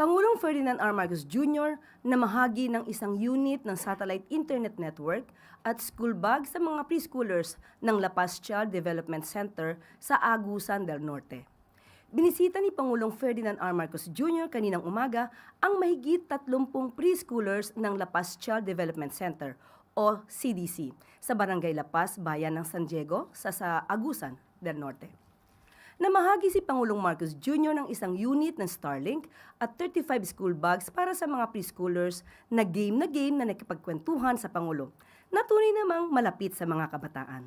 Pangulong Ferdinand R. Marcos Jr. na mahagi ng isang unit ng satellite internet network at school bag sa mga preschoolers ng La Paz Child Development Center sa Agusan del Norte. Binisita ni Pangulong Ferdinand R. Marcos Jr. kaninang umaga ang mahigit 30 preschoolers ng La Paz Child Development Center o CDC sa Barangay La Paz, Bayan ng San Diego sa, sa Agusan del Norte. Namahagi si Pangulong Marcos Jr. ng isang unit ng Starlink at 35 school bags para sa mga preschoolers na game na game na nakipagkwentuhan sa Pangulo na tunay namang malapit sa mga kabataan.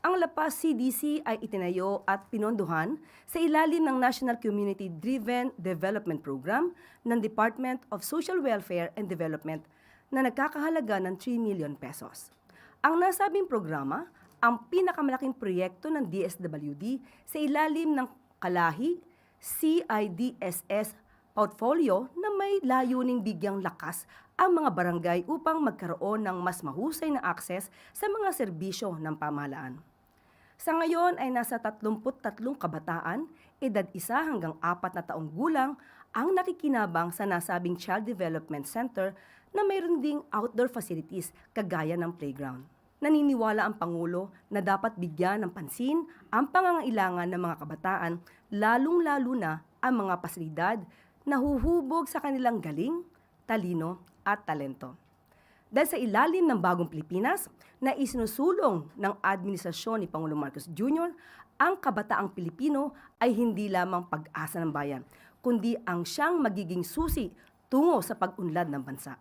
Ang La Paz CDC ay itinayo at pinondohan sa ilalim ng National Community Driven Development Program ng Department of Social Welfare and Development na nagkakahalaga ng 3 million pesos. Ang nasabing programa ang pinakamalaking proyekto ng DSWD sa ilalim ng Kalahi CIDSS portfolio na may layuning bigyang lakas ang mga barangay upang magkaroon ng mas mahusay na akses sa mga serbisyo ng pamahalaan. Sa ngayon ay nasa 33 kabataan, edad isa hanggang apat na taong gulang ang nakikinabang sa nasabing Child Development Center na mayroon ding outdoor facilities kagaya ng playground. Naniniwala ang Pangulo na dapat bigyan ng pansin ang pangangailangan ng mga kabataan, lalong-lalo na ang mga pasilidad na huhubog sa kanilang galing, talino at talento. Dahil sa ilalim ng bagong Pilipinas na isinusulong ng administrasyon ni Pangulong Marcos Jr., ang kabataang Pilipino ay hindi lamang pag-asa ng bayan, kundi ang siyang magiging susi tungo sa pag-unlad ng bansa.